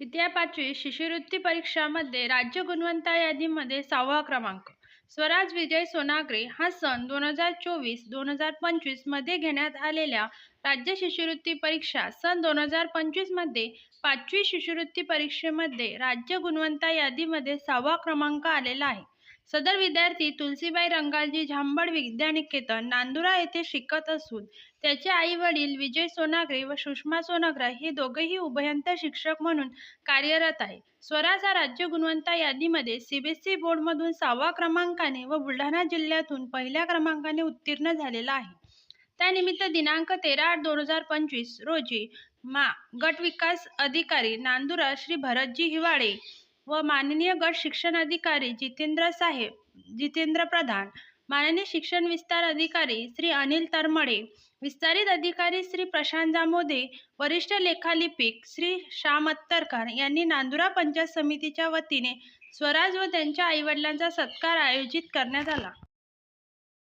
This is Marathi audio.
विद्या पाचवी शिष्यवृत्ती परीक्षामध्ये राज्य गुणवंता यादीमध्ये सहावा क्रमांक. स्वराज विजय सोनाग्रे हा सन दोन हजार चोवीस दोन हजार पंचवीसमध्ये घेण्यात आलेल्या राज्य शिष्यवृत्ती परीक्षा सन दोन हजार पंचवीसमध्ये पाचवी शिष्यवृत्ती परीक्षेमध्ये राज्य गुणवंता यादीमध्ये सहावा क्रमांक आलेला आहे. सदर विद्यार्थी तुलसीबाई रंगालजी झांबड विद्यानिकेतन नांदुरा येथे शिकत असून त्याचे आई वडील विजय सोनाग्रे व सुषमा सोनाग्रे हे दोघेही उभयंत शिक्षक म्हणून कार्यरत आहे. स्वराज हा राज्य गुणवंता यादीमध्ये सीबीएसई बोर्डमधून सहावा क्रमांकाने व बुलढाणा जिल्ह्यातून पहिल्या क्रमांकाने उत्तीर्ण झालेला आहे. त्यानिमित्त दिनांक तेरा आठ दोन हजार पंचवीस रोजी मा गट विकास अधिकारी नांदुरा श्री भरतजी हिवाळे व माननीय गट शिक्षण अधिकारी जितेंद्र साहेब जितेंद्र प्रधान माननीय शिक्षण विस्तार अधिकारी श्री अनिल तरमडे विस्तारित अधिकारी श्री प्रशांत जामोदे वरिष्ठ लेखालिपिक श्री श्याम अत्तरकर यांनी नांदुरा पंचायत समितीच्या वतीने स्वराज व त्यांच्या आईवडिलांचा सत्कार आयोजित करण्यात आला.